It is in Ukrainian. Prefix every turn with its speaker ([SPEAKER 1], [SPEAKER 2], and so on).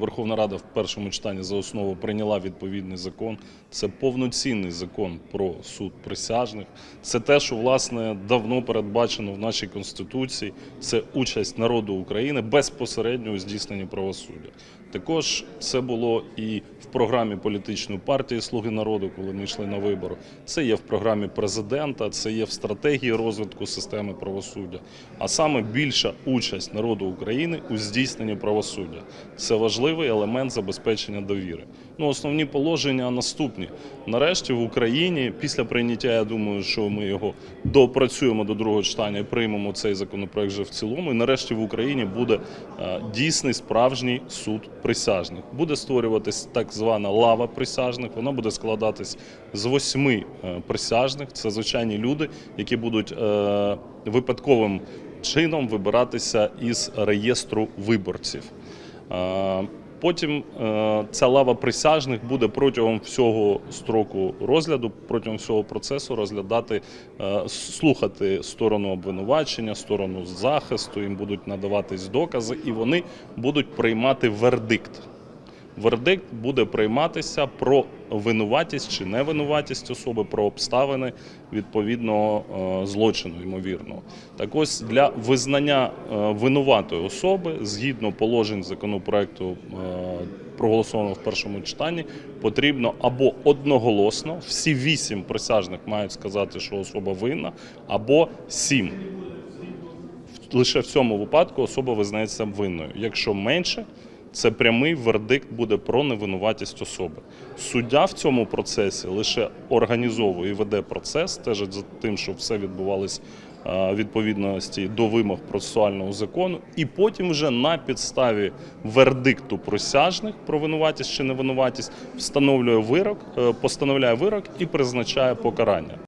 [SPEAKER 1] Верховна Рада в першому читанні за основу прийняла відповідний закон. Це повноцінний закон про суд присяжних. Це те, що власне давно передбачено в нашій конституції. Це участь народу України безпосередньо у здійсненні правосуддя. Також це було і в програмі політичної партії Слуги народу, коли ми йшли на вибори. Це є в програмі президента, це є в стратегії розвитку системи правосуддя. А саме більша участь народу України у здійсненні правосуддя. Це важливий елемент забезпечення довіри. Ну, основні положення наступні. Нарешті в Україні, після прийняття, я думаю, що ми його доопрацюємо до другого читання і приймемо цей законопроект вже в цілому. І нарешті в Україні буде е, дійсний справжній суд присяжних. Буде створюватись так звана лава присяжних. Вона буде складатись з восьми е, присяжних. Це звичайні люди, які будуть е, випадковим чином вибиратися із реєстру виборців. Потім е, ця лава присяжних буде протягом всього строку розгляду, протягом всього процесу розглядати, е, слухати сторону обвинувачення, сторону захисту. Їм будуть надаватись докази, і вони будуть приймати вердикт. Вердикт буде прийматися про винуватість чи невинуватість особи, про обставини відповідного е, злочину, ймовірного. Так ось для визнання е, винуватої особи згідно положень законопроекту, е, проголосованого в першому читанні, потрібно або одноголосно, всі вісім присяжних мають сказати, що особа винна, або сім. Лише в цьому випадку особа визнається винною. Якщо менше, це прямий вердикт буде про невинуватість особи. Суддя в цьому процесі лише організовує і веде процес, стежить за тим, щоб все відбувалось е, відповідності до вимог процесуального закону, і потім вже на підставі вердикту присяжних про винуватість чи невинуватість встановлює вирок, е, постановляє вирок і призначає покарання.